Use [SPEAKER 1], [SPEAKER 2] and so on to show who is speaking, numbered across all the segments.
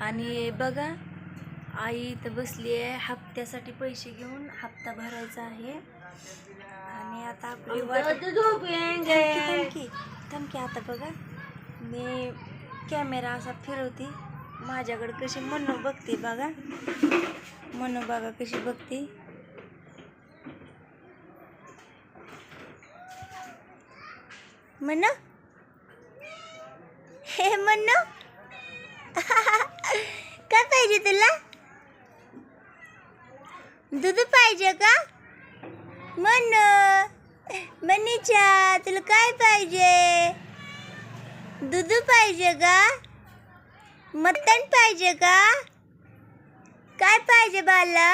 [SPEAKER 1] आणि बघा आई इथं बसली आहे. हप्त्यासाठी पैसे घेऊन हप्ता भरायचा आहे. आणि आता आपली थमकी थमकी आता बघा. मी कॅमेरा असा फिरवते. माझ्याकडे कशी मनू बघते बघा. मनू बघा कशी बघते. म्हणू हे म्हणू काय पाहिजे तुला दूध पाहिजे का म्हण मनीच्या तुला काय पाहिजे दूध पाहिजे का मटण पाहिजे का काय पाहिजे बाला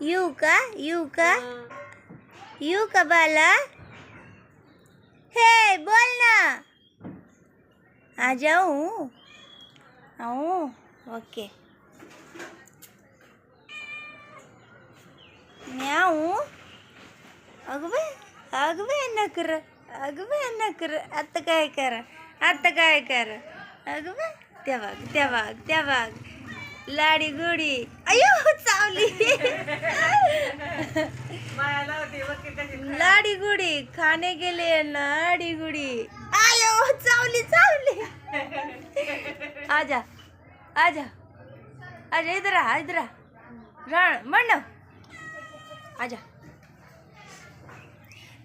[SPEAKER 1] येऊ का येऊ का येऊ का बाला हे बोल ना आ जाऊ आओ ओके म्याऊ अगं बाय अगं बाय नकर अगं बाय नकर आता काय करा आता काय करा अगं बाय त्या बाग त्या बाग त्या बाग लाडी गोडी अयो चावली लाडी गुडी खाने गेले लाडी गुडी आयो चावली चावली आजा आजा आजा इधर आ इधर आ. रण मण आजा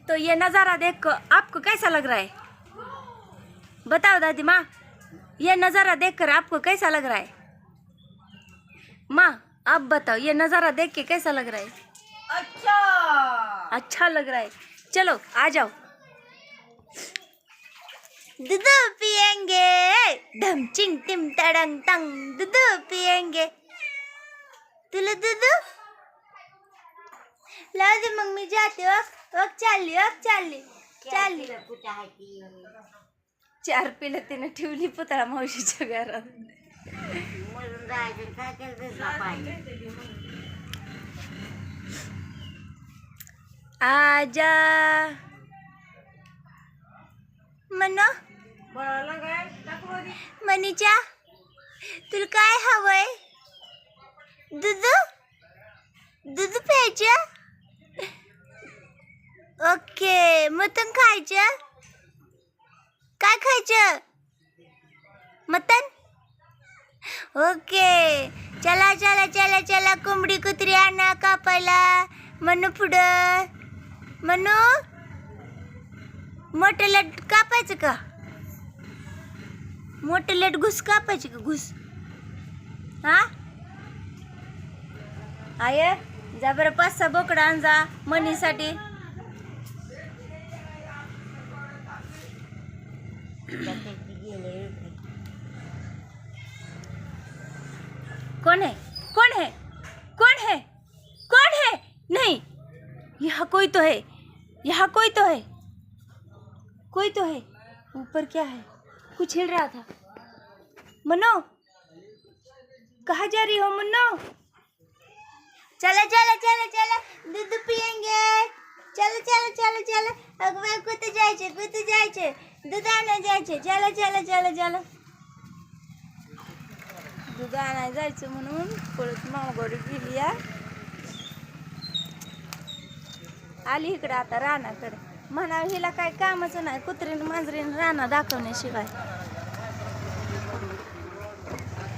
[SPEAKER 1] तो ये नज़ारा देख आपको कैसा लग रहा है? बताओ दादी माँ. ये नज़ारा देख कर आपको कैसा लग रहा है? माँ आप बताओ ये नज़ारा देख के कैसा लग रहा है?
[SPEAKER 2] अच्छा।
[SPEAKER 1] अच्छा लग रहा है. चलो आ जाओ. दूध पियेंगे धम चिंग टिम टडंग टंग दूध पियेंगे तुला दूध लाव दे मग मी जाते वक वक चालली वक चालली चालली चार पिलं तिने ठेवली पुतळा मावशीच्या घरात
[SPEAKER 2] मरून जायचं काय केलं पाहिजे
[SPEAKER 1] आजा मनो मनीचा तुला काय हवंय? दूध? दूध प्यायचं? ओके मतन खायचं? काय खायचं? मतन ओके चला चला चला चला कोंबडी कुत्री आणा कापायला. म्हणू पुढं. म्हणू मोठं लट कापायचं का? मोठे लेट घुस कापायची का? घुस. हा? आय जा बरं पाच सहा बोकडा आण जा मनीसाठी. कोण है? कौन है? कौन है? कौन है? नहीं. यहाँ कोई तो है. यहाँ कोई तो है. कोई तो है. ऊपर क्या है? कुछ रहा था। मनो कहाँ जा रही हो मनो चला चला चला चला दूध पियेंगे। चलो चलो चलो चलो अगं कुठे जायचे कुठे जायचे दूध जायचे चला चलो चला चला। दूध आणायला जायचं म्हणून परत मामाकडे गेली या आली इकडे आता रानाकडे। म्हणावं हिला काय कामाचं नाही कुत्रीन मांजरीने राणा दाखवण्याशिवाय.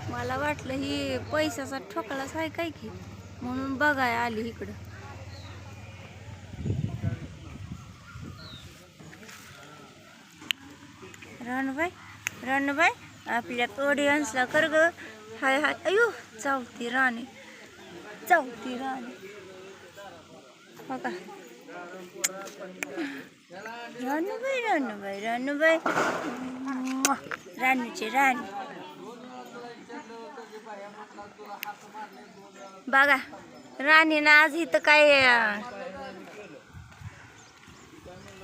[SPEAKER 1] मला वाटलं ही पैशाचा ठोकळाच आहे काय की म्हणून बघाय आली इकडं. रणबाई रणबाई आपल्या ऑडियन्सला कर ग. हाय हाय. अयो चावती राणी. चावती राणी. हो का रानूबाई भाई रानूबाई म्वा. राणूची राणी बघा राणीनं आज इथं काय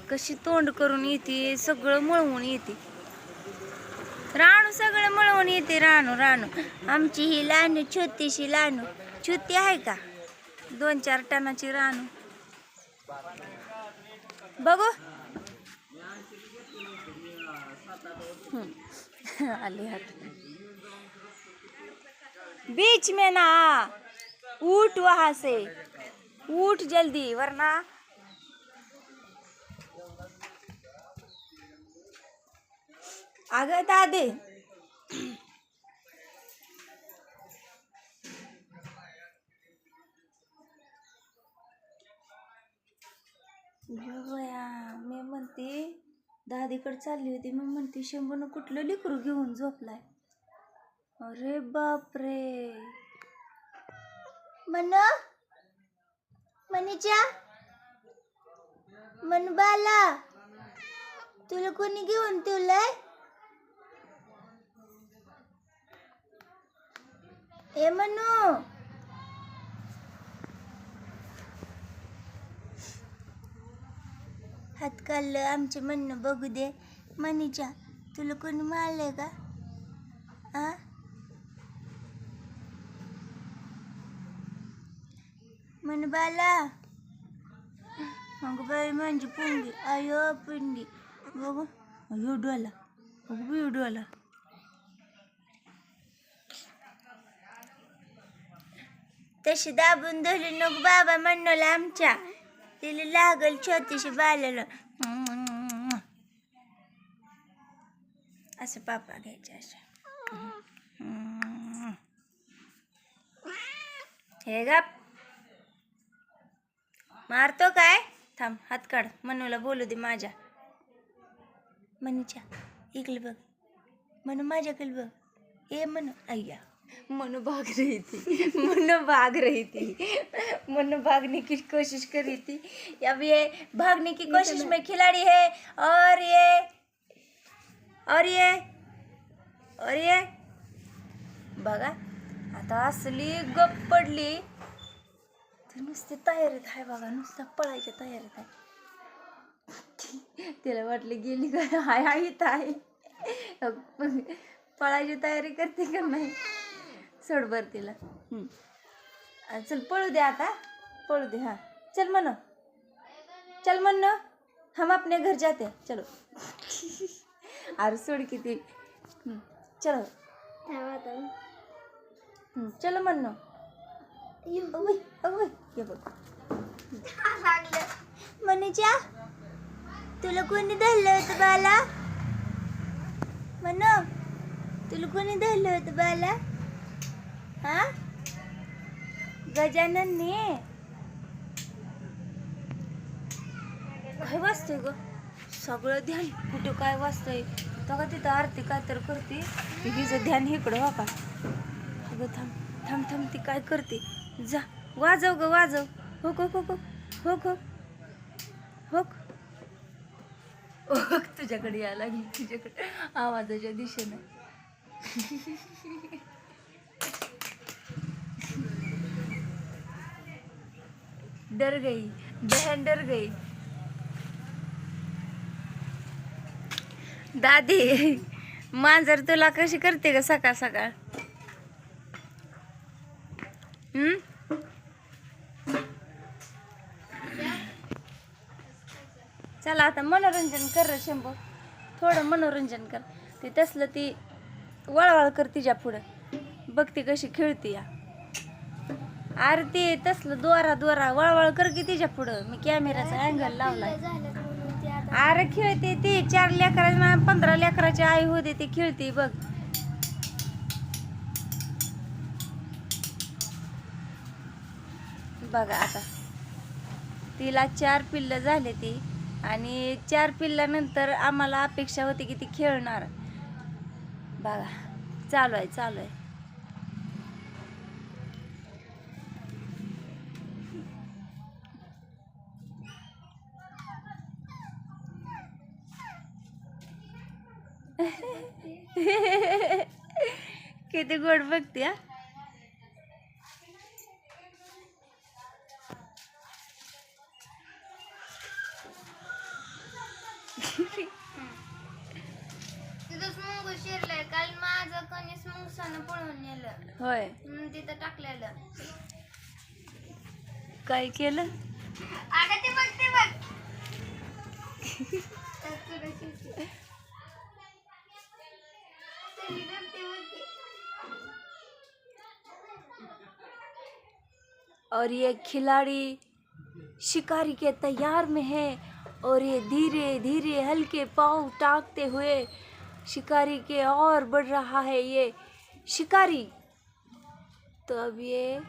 [SPEAKER 1] कशी तोंड करून येते सगळं मळवून येते। राणू सगळं मळवून येते राणू राणू। आमची ही लानू छोटीशी लानू। छोटी आहे का? दोन चार टनाची राणू बघू हम्म. बीच में ना उठ वहाँ से। उठ जल्दी वरना। अगं दादे बया मी म्हणते दादीकडे चालली होती मी म्हणते शंभून कुठलं लेकरू घेऊन झोपलाय? अरे बापरे. मन? मनीच्या मन बाला? तुला कोणी घेऊन ठेवलंय? ए मनू हातकाल आमचे म्हणणं बघू दे. मनीच्या तुला कोणी मारलंय का? आ? मन बाला. मग बाई म्हणजे पुंगी. अयो पुंगी. बघू. अयो डोला. बघू बी डोला. तशी दाबून धरून नको बाबा म्हणलं आमच्या. तिला लागल छोटीशी बालाला. असं पापा घ्यायचे असं. हे गा मारतो काय? थांब हात काढ. मनूला बोलू दे माझ्या. मनीच्या इकडे बघ. मनू माझ्याकडे बघ. ए मनू अय्या मनु भाग रही थी मनु भाग रही थी मनु भागने की कोशिश कर रही थी अब ये भागने की कोशिश में खिलाड़ी है. और ये और ये और ये. बघा आता असली गप पडली. तर नुसती तयारीत आहे बघा नुसतं पळायच्या तयारीत आहे. तिला वाटलं गेली का? हाय हाय आहे. पळायची तयारी करते का नाही? सोड बर तिला. आ, चल पळू दे आता. पळू दे हाँ. चल मनो चल मनो हम अपने घर जाते. चलो. अरे सोड किती. हम्म, चलो. हम्म, चलो मनो अगं अगं ये बघ. मनीच्या तुला कोणी धरलं होतं बाला मनो तुला कोणी धरलं होतं बाला हा? गजानन ने? काय वाचतोय ग? सगळं ध्यान कुठे काय वाचतोय? तो का तिथं आरती काय तर करते तिचं ध्यान इकडं वा का? थांब थांब थांब ती काय करते? जा वाजव ग वाजव. हो हो खो हो हो हो हो तुझ्याकडे यायला लागली तुझ्याकडे आवाजाच्या दिशेनं. डर गई बहन डर गई दादी मांजर तुला कशी करते ग सकाळ सकाळ? हम्म? चला आता मनोरंजन कर शंभू. थोडं मनोरंजन कर. ते तसलं ती वळवळ कर तिच्या पुढं. बघ ती कशी खेळती या. अरे ते तसलं दोरा दोरा वळवळ कर की तिच्या पुढं. मी कॅमेराचा अँगल लावलाय. अरे खेळते ती चार लेकरा पंधरा लेकराची आई होते ती खेळते बघ. बघा आता. तिला चार पिल्लं झाले ती आणि चार पिल्लानंतर आम्हाला अपेक्षा होती की ती खेळणार. बघा चालू आहे चालू आहे किती गोड बघते
[SPEAKER 3] काल माझं कणीस मुंगसानं पळून नेलं.
[SPEAKER 1] होय.
[SPEAKER 3] तिथं टाकलेलं.
[SPEAKER 1] काय केलं?
[SPEAKER 3] अगं ते बघ ते बघ.
[SPEAKER 1] और ये खिलाड़ी शिकारी के तैयार में है और ये धीरे धीरे हल्के पाँव टाकते हुए शिकारी के और बढ़ रहा है ये शिकारी। तो अब ये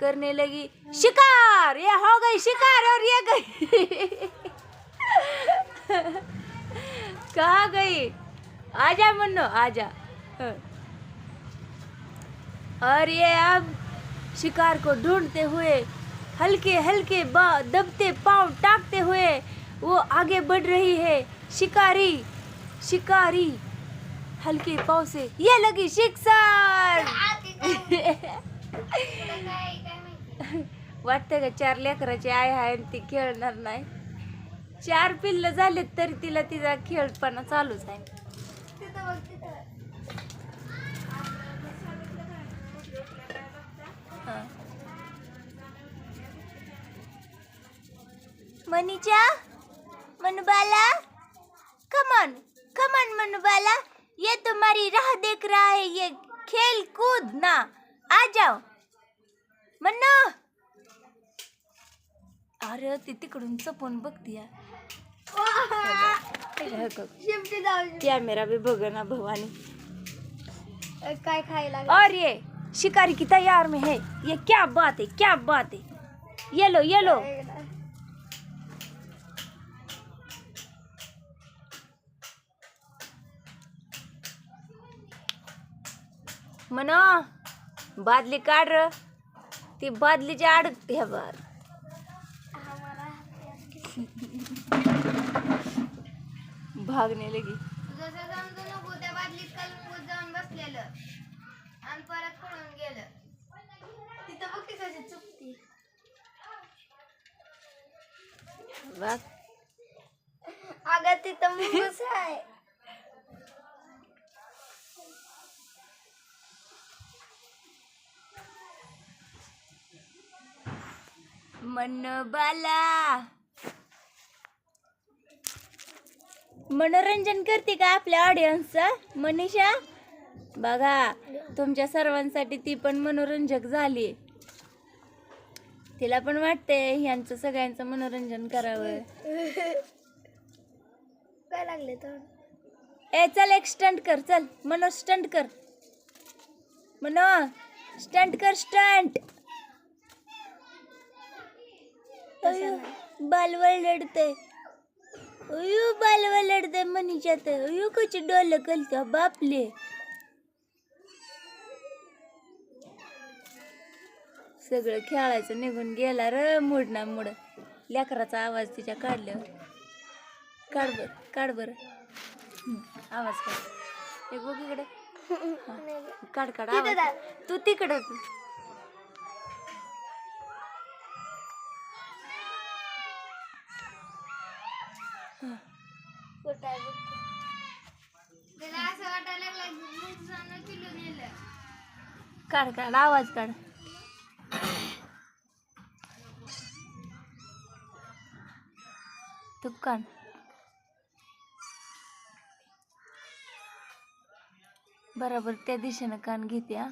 [SPEAKER 1] करने लगी शिकार। ये हो गई शिकार और ये गई। कहा गई? आजा मन्नो, आजा। और ये अब शिकार को ढूंढते हुए हल्के हल्के बा दबते पांव टाकते हुए वो आगे बढ़ रही है। शिकारी शिकारी हल्के पांव से ये लगी शिक्षण! वाटतं का चार लेकराचे आय आहे ती खेळणार नाही? चार पिल्ल झालेत तरी तिला तिचा खेळपणा चालूच आहे. मनीचा मनुबाला? कमन कमन मनुबाला. ये तुम्हारी राह देख रहा है ये खेल कूद ना। आ जाओ। मन्नो! अरे ती तिकडून चपून बघतीय कॅमेरा भी बघ ना भवानी
[SPEAKER 3] काय खायला
[SPEAKER 1] और ये शिकारी की तैयार में है। ये क्या बात है, क्या बात है। ये लो ये लो। मनो, बादली काढ र ती बादलीच्या अडकते ह्या बार भागने लगी।
[SPEAKER 3] जसं समजू नको बादलीत कलंगूट जाऊन बसलेलं परत पळून गेलं. तिथं बघ कशी चुकती. अगं तिथं मुंगूस आहे.
[SPEAKER 1] मन बाला. मनोरंजन करते का आपल्या ऑडियन्सचं मनीषा? बघा तुमच्या सर्वांसाठी ती पण मनोरंजक झाली. तिला पण वाटते यांचं सगळ्यांचं मनोरंजन करावं.
[SPEAKER 3] काय लागले तर?
[SPEAKER 1] ए चल एक स्टंट कर चल. मनो स्टंट कर. मनो स्टंट कर स्टंट बालवळ लढते अयो बालवळ लढते मनीच्या तर अयो कशी डोल कलतो बापले. सगळं खेळायचं निघून गेला र मूड ना मूड. लेकराचा आवाज तिच्या काढल्यावर. काढ बर काढ बर. आवाज काढ. एक बघ इकडे. काढ काढ आवाज तू तिकडं. काढ काढ आवाज काढ. काढ बरोबर त्या दिशेनं कान घेते हा.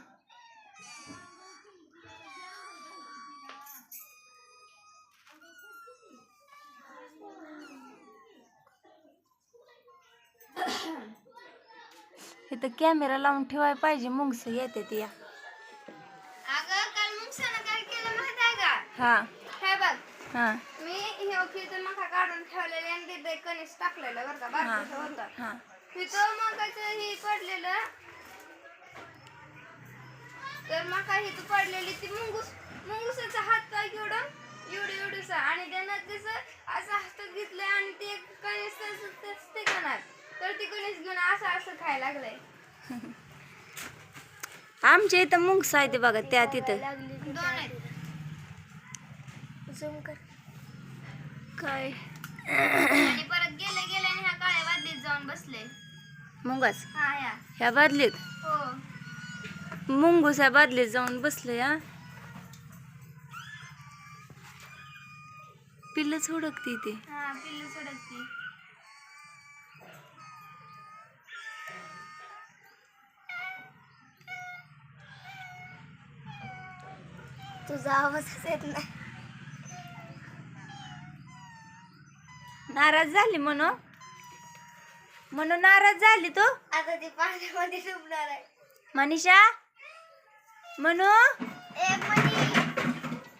[SPEAKER 1] इथं कॅमेरा लावून ठेवायला पाहिजे मुंगस येते ती या
[SPEAKER 3] अगं काल मुंगसानं काय केलं माहीत आहे का?
[SPEAKER 1] हा.
[SPEAKER 3] हे बघ. काढून ठेवलेले आणि तिथे कणीस टाकलेलं बरं का बारकं होतं.
[SPEAKER 1] हा.
[SPEAKER 3] तिथं मकाचं ही पडलेलं. तर मका ही तू पडलेली ती मुंगूस मुंगुसाचा हात पाय एवढं एवढं एवढंसा. आणि त्यानं कसं असं हातात घेतलंय आणि ते कणीस तसं तसं ते कणार तर ती कणीस घेऊन असं असं खायला लागलंय.
[SPEAKER 1] आमच्या इथं मुंगस आहे ते बघा त्या तिथं.
[SPEAKER 3] दोन आहेत.
[SPEAKER 1] काय?
[SPEAKER 3] आणि परत गेले गेले आणि ह्या काळ्या बादलीत जाऊन बसले.
[SPEAKER 1] मुंगास? ह्या बादलीत?
[SPEAKER 3] हो.
[SPEAKER 1] मुंगूस ह्या बादलीत जाऊन बसले या. पिल्ल सोडकती ते.
[SPEAKER 3] हा पिल्लू सोडत तुझा आवाजच येत नाही.
[SPEAKER 1] नाराज झाली म्हणून? म्हणून नाराज झाली तू?
[SPEAKER 3] आता ती पाण्यामध्ये डुबणार आहे.
[SPEAKER 1] मनीषा? म्हणू
[SPEAKER 3] ए मनी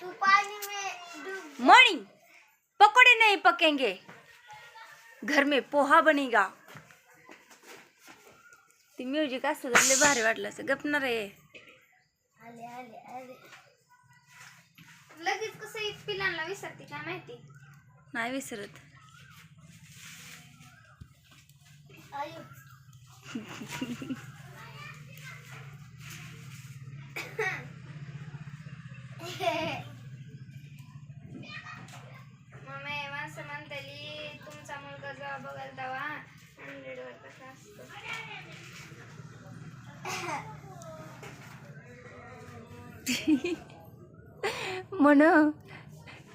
[SPEAKER 3] तू पाणी में डूब.
[SPEAKER 1] मणि पकोड़े नहीं पकेंगे. घर में पोहा बनेगा. ती म्युझिक असतं तर लय भारी वाटलं असं. गपणार आहे
[SPEAKER 3] आले आले आले. लगेच कसं एक पिलांना विसरते काय माहिती?
[SPEAKER 1] नाही विसरत
[SPEAKER 3] आयु मम्मी माणसं म्हणताली तुमचा मुलगा जेव्हा बघाल तेव्हा हंड्रेड वर कसा असतो.
[SPEAKER 1] म्हणू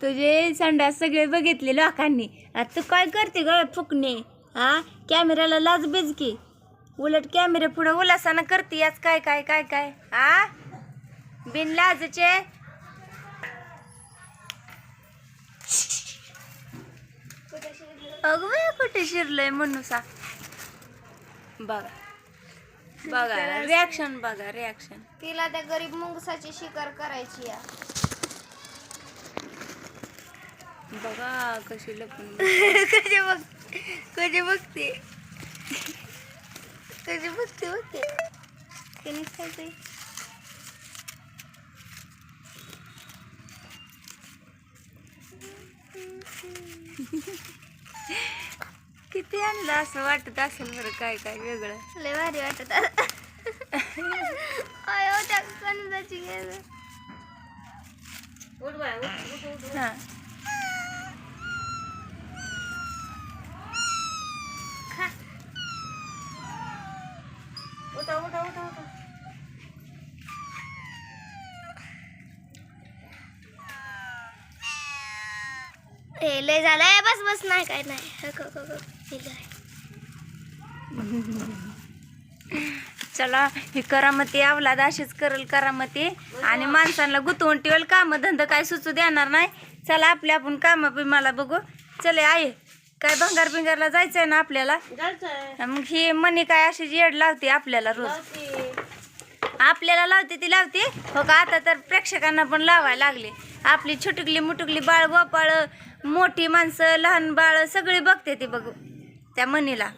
[SPEAKER 1] तुझे संडास सगळे बघितले लोकांनी. आता तू काय करते ग फुकणे हा? कॅमेऱ्याला लाज बीज की उलट कॅमेरे पुढे उलासानं करते याच काय काय काय काय? हा? बिन लाजचे? अगं बाई, कुठे शिरलंय म्हणून सा बघा. बघा रिॲक्शन बघा रिॲक्शन
[SPEAKER 3] तिला त्या गरीब मुंगसाची शिकार करायची या
[SPEAKER 1] बघा कशी लपून
[SPEAKER 3] कधी बघ कधी बघते. कधी बघते बघते. कधी खायचंय
[SPEAKER 1] किती आणलं असं वाटत असेल बरं काय काय वेगळं.
[SPEAKER 3] लय भारी वाटत. अयो त्या कणसाची गेलं.
[SPEAKER 1] हा.
[SPEAKER 3] लय झालंय बस बस नाही काय नाही. हे.
[SPEAKER 1] चला ही करामती अवलाद अशीच करल करामती. आणि माणसांना गुतवून ठेवल काम धंदा काय सुचू देणार नाही. चला आपल्या आपण काम मला बघू. चले आहे काय भंगार बिंगारला जायचंय ना आपल्याला? मग ही मनी काय अशी येड लावते आपल्याला रोज. आपल्याला लावते ती लावते? हो का? आता तर प्रेक्षकांना पण लावायला लागले. आपली छुटुकली मुटुकली बाळ गोपाळ मोठी माणसं लहान बाळ सगळी बघते ती बघू त्या मनीला.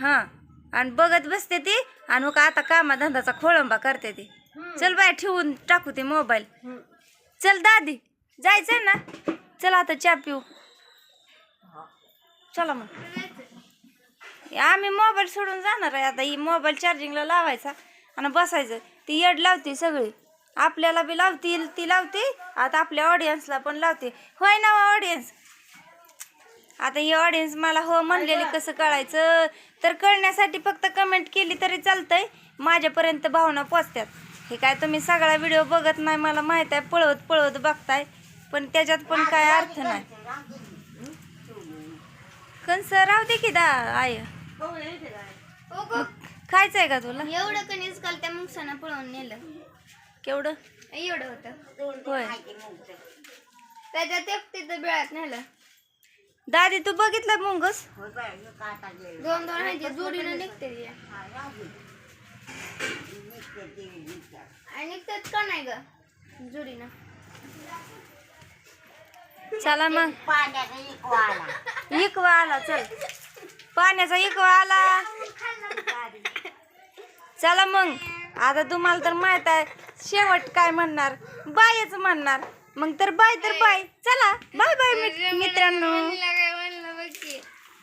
[SPEAKER 1] हां आणि बघत बसते ती आणि हो का आता कामाधंदाचा खोळंबा करते ती. चल बाय ठेवून टाकू ते मोबाईल. चल दादी जायचं ना? चल आता चहा पिऊ. चला मग. आम्ही मोबाईल सोडून जाणार आहे आता ही मोबाईल चार्जिंगला लावायचा आणि बसायचं. ती येड लावते सगळी. आपल्याला बी लावतील ती लावते आता आपल्या ऑडियन्सला पण लावते. होय ना ऑडियन्स आता ही ऑडियन्स मला हो म्हणलेली कसं कळायचं? तर कळण्यासाठी फक्त कमेंट केली तरी चालतंय. माझ्यापर्यंत भावना पोचतात हे काय तुम्ही सगळा व्हिडिओ बघत नाही मला माहीत आहे. पळवत पळवत बघताय. पण त्याच्यात पण काय अर्थ नाही. कंस राहू दे की दा आय.
[SPEAKER 3] हो गं.
[SPEAKER 1] खायचंय का तुला?
[SPEAKER 3] एवढं कणीस काल त्या मुंगसानं पळवून नेलं.
[SPEAKER 1] केवढं?
[SPEAKER 3] एवढं होतं.
[SPEAKER 2] दोन दोन
[SPEAKER 1] होय.
[SPEAKER 3] त्याच्यात एकटीचं बिळात नेलं.
[SPEAKER 1] दादी तू बघितलं मुंगस?
[SPEAKER 2] गेलो.
[SPEAKER 3] दोन दोन आहे जोडीनं निघते ती.
[SPEAKER 2] हा.
[SPEAKER 3] आणि निघतात का नाही ग? जोडीनं.
[SPEAKER 1] चला मग.
[SPEAKER 2] पाण्याचा इको आला
[SPEAKER 1] इकवा आला चल. पाण्याचा इकवा आला चला मग आता तुम्हाला तर माहीत आहे शेवट काय म्हणणार बायच म्हणणार मग तर बाय तर बाय चला बाय बाय मित्रांनो